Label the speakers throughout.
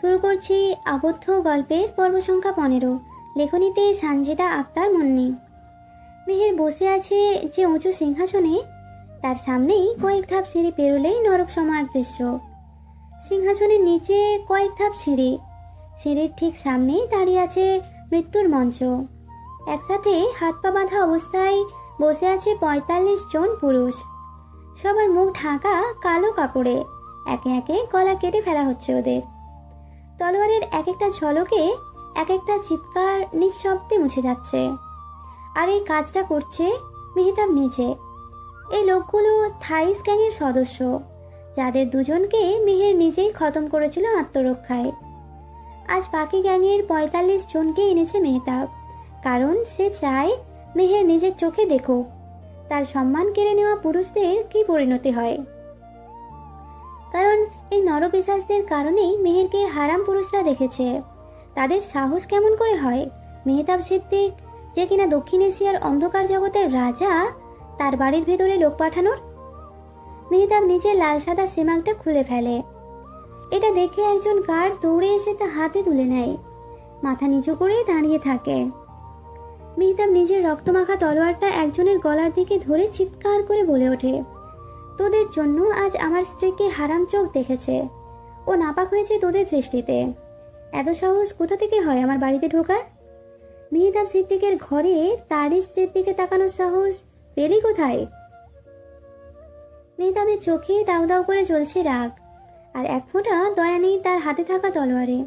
Speaker 1: শুরু করছি আবদ্ধ গল্পের পর্ব সংখ্যা পনেরো। লেখনীতে সানজিদা আক্তার মুন্নি। মেহের বসে আছে যে উঁচু সিংহাসনে, তার সামনেই কয়েক ধাপ সিঁড়ি পেরোলেই নরক সমাজ দৃশ্য। সিংহাসনের নিচে কয়েক ধাপ সিঁড়ি। সিঁড়ির ঠিক সামনেই দাঁড়িয়ে আছে মৃত্যুর মঞ্চ। একসাথে হাত পা বাঁধা অবস্থায় বসে আছে পঁয়তাল্লিশ জন পুরুষ। সবার মুখ ঢাকা কালো কাপড়ে। একে একে গলা কেটে ফেলা হচ্ছে ওদের। তলোয়ারের এক একটা ঝলকে এক একটা চিৎকার নিঃশব্দে মুছে যাচ্ছে। আর এই কাজটা করছে মেহতাব নিজে। এই লোকগুলো থাইস গ্যাংয়ের সদস্য, যাদের দুজনকে মেহের নিজেই খতম করেছিল আত্মরক্ষায়। আজ বাকি গ্যাংয়ের পঁয়তাল্লিশ জনকে এনেছে মেহতাব, কারণ সে চায় মেহের নিজের চোখে দেখুক, তার সম্মান কেড়ে নেওয়া পুরুষদের কি পরিণতি হয়? কারণ এই নরপিশাচদের কারণেই মেহেরকে হারাম পুরুষরা দেখেছে। তাদের সাহস কেমন করে হয়? মেহতাব সিদ্দিক, যে কিনা দক্ষিণ এশিয়ার অন্ধকার জগতের রাজা, তার বাড়ির ভেতরে লোক পাঠানোর? মেহতাব নিজের লাল সাদা সেমাকটা খুলে ফেলে। এটা দেখে একজন গার্ড দৌড়ে এসে তা হাতে তুলে নেয়। মাথা নিচু করে দাঁড়িয়ে থাকে। মেহতাব নিজের রক্তমাখা তলোয়ারটা একজনের গলার দিকে ধরে চিৎকার করে বলে ওঠে। তোদের জন্য আজ আমার স্ত্রীকে হারাম চোখ দেখেছে। ও নাপাক হয়েছে তোদের দৃষ্টিতে। এত সাহস কোথা থেকে হয় আমার বাড়িতে ঢোকার? মেহতাব সিদ্দিকের ঘরে তারই স্ত্রীর দিকে তাকানোর সাহস পেলি কোথায়? মেহতাবের চোখে দাউ দাউ করে চলছে রাগ, আর এক ফোঁটা দয়া নেই তার হাতে থাকা তলোয়ারে।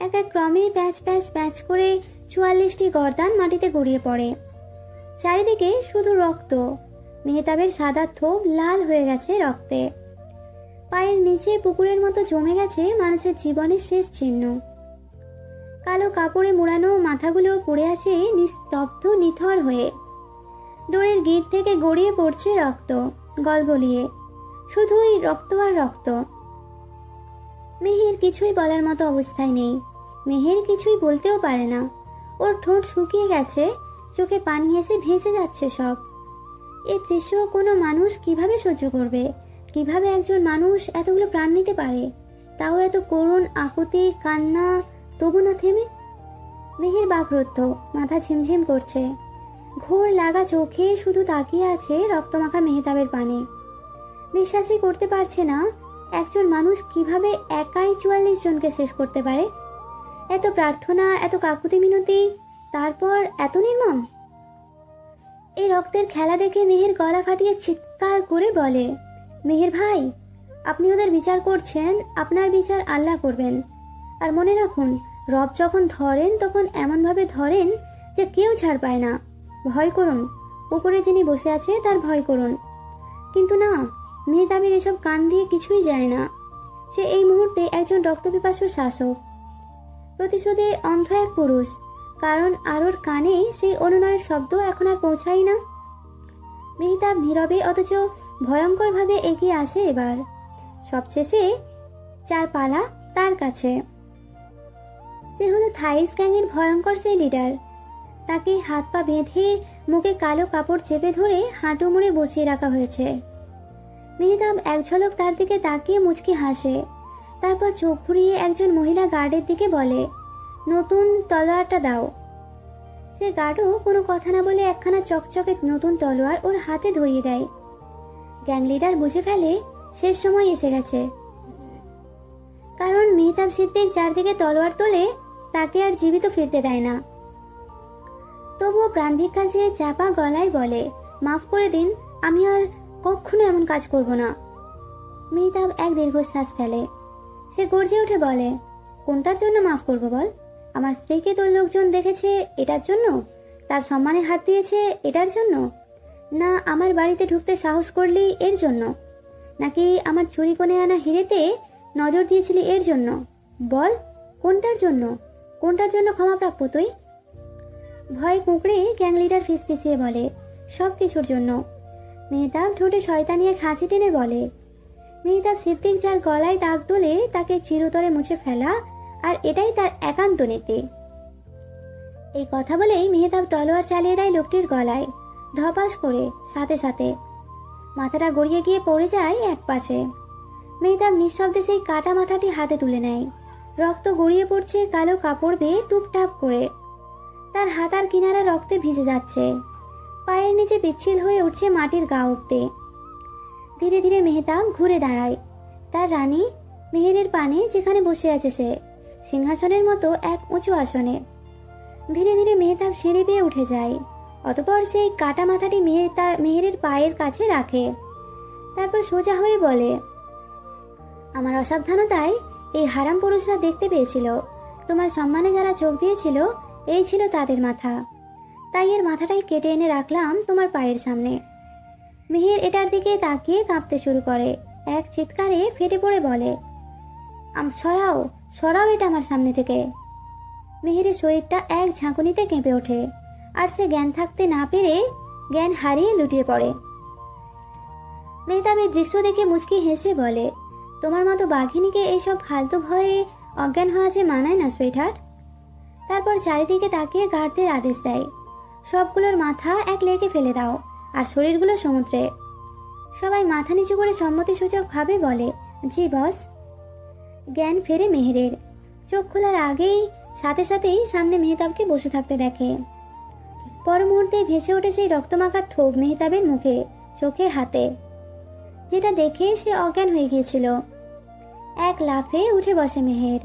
Speaker 1: এক এক ক্রমে প্যাচ প্যাচ প্যাচ করে চুয়াল্লিশটি গর্দান মাটিতে গড়িয়ে পড়ে। চারিদিকে শুধু রক্ত মেহতাবের সাদা থোপ লাল হয়ে গেছে রক্তে। পায়ের নিচে পুকুরের মতো জমে গেছে মানুষের জীবনের শেষ চিহ্ন। কালো কাপড়ে মোড়ানো মাথাগুলো পড়ে আছে নিস্তব্ধ, নিথর হয়ে। দড়ির গিট থেকে গড়িয়ে পড়ছে রক্ত গলগলিয়ে শুধুই রক্ত আর রক্ত। মেহের কিছুই বলার মতো অবস্থায় নেই। মেহের কিছুই বলতেও পারে না। ওর ঠোঁট শুকিয়ে গেছে, চোখে পানি এসে ভেসে যাচ্ছে সব। এই দৃশ্য কোনো মানুষ কীভাবে সহ্য করবে? কীভাবে একজন মানুষ এতগুলো প্রাণ নিতে পারে? তাও এত করুণ আকুতি, কান্না, তবু না থেমে? মেহের বাকরুদ্ধ, মাথা ঝিমঝিম করছে। ঘোর লাগা চোখে শুধু তাকিয়ে আছে রক্তমাখা মেহতাবের পানে। বিশ্বাসই করতে পারছে না, একজন মানুষ কীভাবে একাই চুয়াল্লিশ জনকে শেষ করতে পারে? এত প্রার্থনা, এত কাকুতি মিনতি, তারপর এত নির্মম? এই রক্তের খেলা দেখে মেহের গলা ফাটিয়ে চিৎকার করে বলে, মেহের ভাই, আপনি ওদের বিচার করছেন, আপনার বিচার আল্লাহ করবেন। আর মনে রাখুন, রব যখন ধরেন, তখন এমনভাবে ধরেন যে কেউ ছাড় পায় না। ভয় করুন, উপরে যিনি বসে আছে, তার ভয় করুন। কিন্তু না মেহতাবের এসব কান দিয়ে কিছুই যায় না। সে এই মুহূর্তে একজন রক্তপিপাসু শাসক। প্রতিশোধে অন্ধ এক পুরুষ। কারণ আরোর কানে সেই অনুনয়ের শব্দ এখন আর পৌঁছায় না। মেহতাব নীরবে অথচ ভয়ঙ্করভাবে এগিয়ে আসে এবার। সবশেষে চার পালা তার কাছে। সে হলো থাইস গ্যাংয়ের ভয়ঙ্কর সেই লিডার। তাকে হাত পা বেঁধে মুখে কালো কাপড় চেপে ধরে হাঁটু মুড়ে বসিয়ে রাখা হয়েছে। মেহতাব এক ঝলক তার দিকে তাকিয়ে মুচকি হাসে। তারপর চোখ ঘুরিয়ে একজন মহিলা গার্ডের দিকে বলে নতুন তলোয়ারটা দাও। সে গার্ডও কোনো কথা না বলে একখানা চকচকে নতুন তলোয়ার ওর হাতে ধরিয়ে দেয়। গ্যাং লিডার বুঝে ফেলে শেষ সময় এসে গেছে। কারণ মেহতাব সিদ্দিক যার দিকে তলোয়ার তোলে, তাকে আর জীবিত ফিরতে দেয় না। তবুও প্রাণ ভিক্ষা যে চাপা গলায় বলে, মাফ করে দিন, আমি আর কখনো এমন কাজ করব না। মেহতাব এক দীর্ঘশ্বাস ফেলে। সে গর্জে উঠে বলে, কোনটার জন্য মাফ করব বল? আমার স্ত্রীকে তোর লোকজন দেখেছে এটার জন্য? তার সম্মানে হাত দিয়েছে এটার জন্য? না, আমার বাড়িতে ঢুকতে সাহস করলি এর জন্য? নাকি আমার চুরি কোণে আনা হিরেতে নজর দিয়েছিলি এর জন্য? বল, কোনটার জন্য? কোনটার জন্য ক্ষমাপ্রাপ্য তুই? ভয় কুঁকড়ে গ্যাং লিডার ফিসফিসিয়ে বলে, সব কিছুর জন্য। মেহতাব ঠোঁটে শয়তানিয়ে খাঁচি টেনে বলে, মেহতাব সিদ্দিক যার গলায় দাগ তোলে তাকে চিরতরে মুছে ফেলা আর এটাই তার একান্ত নীতি। এই কথা বলেই মেহতাব তলোয়ার চালিয়ে দেয় লোকটির গলায়, ধপাস করে, সাথে সাথে। মাথাটা গড়িয়ে গিয়ে পড়ে যায় এক পাশে। মেহতাব নিঃশব্দে সেই কাটা মাথাটি হাতে তুলে নেয়। রক্ত গড়িয়ে পড়ছে কালো কাপড় বেয়ে টুপটাপ করে। তার হাতার কিনারা রক্তে ভিজে যাচ্ছে। পায়ের নিচে পিচ্ছিল হয়ে উঠছে মাটির গা উঠতে ধীরে ধীরে মেহতাব ঘুরে দাঁড়ায়। তার রানী মেহেরের পানে যেখানে বসে আছে সে। সিংহাসনের মতো এক উঁচু আসনে। ধীরে ধীরে মেহতাব সিঁড়ি পেয়ে উঠে যায়। অতপর সেই কাটা মাথাটি মেহতা মেহেরের পায়ের কাছে রাখে। তারপর সোজা হয়ে বলে, আমার অসাবধানতায় এই হারাম পুরুষরা দেখতে পেয়েছিল। তোমার সম্মানে যারা চোখ দিয়েছিল, এই ছিল তাদের মাথা। তাই এর মাথাটাই কেটে এনে রাখলাম তোমার পায়ের সামনে। মেহের এটার দিকে তাকিয়ে কাঁপতে শুরু করে। এক চিৎকারে ফেটে পড়ে বলে সরাও সরাও এটা আমার সামনে থেকে। মেহেরের শরীরটা এক ঝাঁকুনিতে কেঁপে ওঠে, আর সে জ্ঞান থাকতে না পেরে জ্ঞান হারিয়ে লুটিয়ে পড়ে। মেহতাব এই দৃশ্য দেখে মুচকি হেসে বলে, তোমার মতো বাঘিনীকে এইসব ফালতু ভয়ে অজ্ঞান হওয়া যে মানায় না সুইটহার্ট তারপর চারিদিকে তাকিয়ে গার্ডদের আদেশ দেয়, সবগুলোর মাথা এক লেগে ফেলে দাও, আর শরীরগুলো সমুদ্রে। সবাই মাথা নিচু করে সম্মতিসূচক ভাবে বলে, জি বস জ্ঞান ফেরে মেহেরের। চোখ খোলার আগেই সাথে সাথেই সামনে মেহতাবকে বসে থাকতে দেখে। পর মুহূর্তে ভেসে ওঠে সেই রক্তমাখার থোক মেহতাবের মুখে, চোখে, হাতে। যেটা দেখে সে অজ্ঞান হয়ে গিয়েছিল। এক লাফে উঠে বসে মেহের।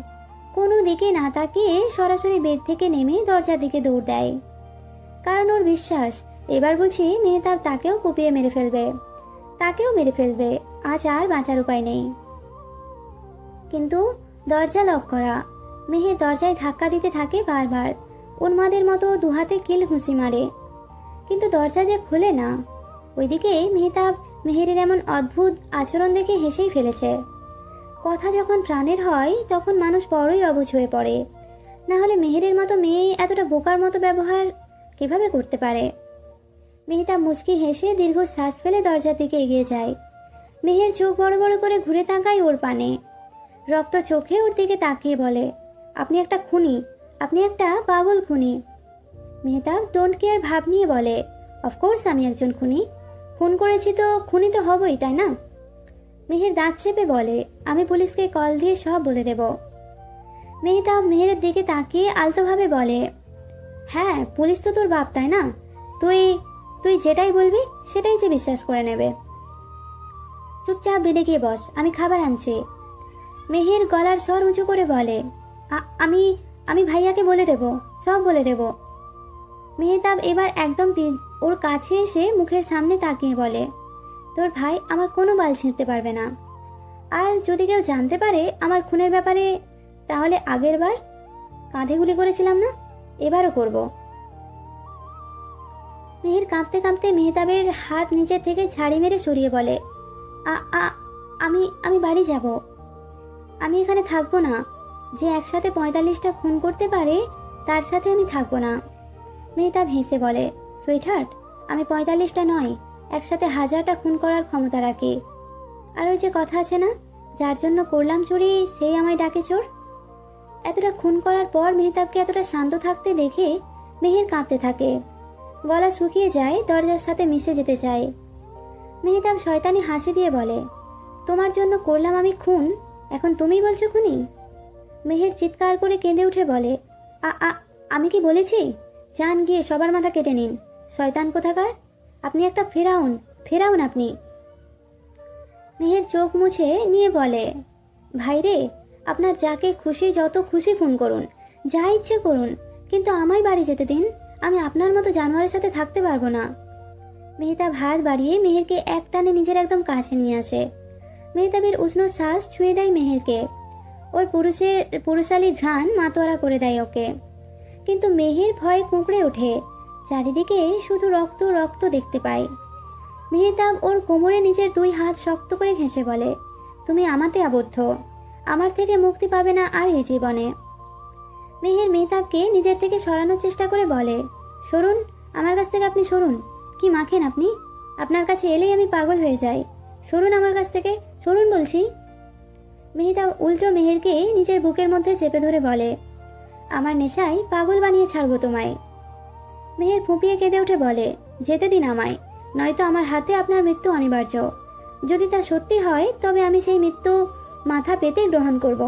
Speaker 1: কোনো দিকে না তাকিয়ে সরাসরি বেড থেকে নেমে দরজার দিকে দৌড় দেয়। কারণ ওর বিশ্বাস, এবার বুঝি মেহতাব তাকেও কুপিয়ে মেরে ফেলবে। তাকেও মেরে ফেলবে। আজ আর বাঁচার উপায় নেই। কিন্তু দরজা লক করা। মেহের দরজায় ধাক্কা দিতে থাকে বারবার। উন্মাদের মতো দুহাতে কিল ঘুষি মারে। কিন্তু দরজা যে খুলে না। ওইদিকে মেহতাব মেহেরের এমন অদ্ভুত আচরণ দেখে হেসেই ফেলেছে। কথা যখন প্রাণের হয়, তখন মানুষ বড়ই অবুঝ হয়ে পড়ে। না হলে মেহেরের মতো মেয়ে এতটা বোকার মতো ব্যবহার কীভাবে করতে পারে? মেহতাব মুচকি হেসে দীর্ঘ শ্বাস ফেলে দরজার দিকে এগিয়ে যায়। মেহের চোখ বড় বড় করে ঘুরে তাকায় ওর পানে। রক্ত চোখে ওর দিকে তাকিয়ে বলে, আপনি একটা খুনি, আপনি একটা পাগল খুনি। মেহতাব ডোন্ট কেয়ার ভাব নিয়ে বলে অফকোর্স আমি একজন খুনি। খুন করেছি তো খুনি তো হবই, তাই না? মেহের দাঁত চেপে বলে, আমি পুলিশকে কল দিয়ে সব বলে দেব। মেহতাব মেহেরের দিকে তাকিয়ে আলতোভাবে বলে হ্যাঁ পুলিশ তো তোর বাপ, তাই না? তুই তুই যেটাই বলবি সেটাই যে বিশ্বাস করে নেবে। চুপচাপ বেডে গিয়ে বস, আমি খাবার আনছি। মেহের গলার স্বর উঁচু করে বলে আমি আমি ভাইয়াকে বলে দেব, সব বলে দেব। মেহতাব এবার একদম ওর কাছে এসে মুখের সামনে তাকিয়ে বলে, তোর ভাই আমার কোনো বাল ছিঁড়তে পারবে না। আর যদি কেউ জানতে পারে আমার খুনের ব্যাপারে, তাহলে আগের বার কাঁধে গুলি করেছিলাম না? এবারও করব। মেহের কাঁপতে কাঁপতে মেহতাবের হাত নিচের থেকে ঝাড়ি মেরে সরিয়ে বলে "আ- আমি আমি বাড়ি যাব। আমি এখানে থাকব না। যে একসাথে পঁয়তাল্লিশটা খুন করতে পারে, তার সাথে আমি থাকব না। মেহতাব হেসে বলে, সুইটহার্ট, আমি পঁয়তাল্লিশটা নয়, একসাথে হাজারটা খুন করার ক্ষমতা রাখি। আর ওই যে কথা আছে না, যার জন্য করলাম চুরি, সেই আমায় ডাকে চোর? এতটা খুন করার পর মেহতাবকে এতটা শান্ত থাকতে দেখে মেহের কাঁপতে থাকে। গলা শুকিয়ে যায়, দরজার সাথে মিশে যেতে চায়। মেহতাব শয়তানি হাসি দিয়ে বলে, তোমার জন্য করলাম আমি খুন এখন তুমি বলছো খুনি? মেহের চিৎকার করে কেঁদে উঠে বলে, আ আ, আমি কি বলেছি? যান গিয়ে সবার মাথা কেটে নিন। শয়তান কোথাকার? আপনি একটা ফেরাউন ফেরাউন আপনি। মেহের চোখ মুছে নিয়ে বলে ভাইরে আপনার যাকে খুশি, যত খুশি ফোন করুন, যা ইচ্ছে করুন, কিন্তু আমায় বাড়ি যেতে দিন, আমি আপনার মতো জানোয়ারের সাথে থাকতে পারব না। মেহতাব হাত বাড়িয়ে মেহেরকে এক টানে নিজের একদম কাছে নিয়ে আসে। মেহতাবের উষ্ণ শ্বাস ছুঁয়ে দেয় মেহেরকে। ওর পুরুষের, পুরুষালী ঘ্রাণ মাতোয়ারা করে দেয় ওকে। কিন্তু মেহের ভয়ে কুঁকড়ে ওঠে। চারিদিকে শুধু রক্ত রক্ত দেখতে পায়। মেহতাব ওর কোমরে নিজের দুই হাত শক্ত করে ঘেঁষে বলে, তুমি আমাতে আবদ্ধ। আমার থেকে মুক্তি পাবে না আর এই জীবনে। মেহের মেহতাবকে নিজের থেকে সরানোর চেষ্টা করে বলে, সরুন, আমার কাছ থেকে আপনি সরুন। কি মাখেন আপনি? আপনার কাছে এলেই আমি পাগল হয়ে যাই। সরুন আমার কাছ থেকে সরুন বলছি। মেহিতা উল্টো মেহেরকে নিজের বুকের মধ্যে চেপে ধরে বলে, আমার নেশায় পাগল বানিয়ে ছাড়বো তোমায়। মেহের ফুঁপিয়ে কেঁদে উঠে বলে, যেতে দিন আমায়, নয়তো আমার হাতে আপনার মৃত্যু অনিবার্য। যদি তা সত্যি হয়, তবে আমি সেই মৃত্যু মাথা পেতে গ্রহণ করব।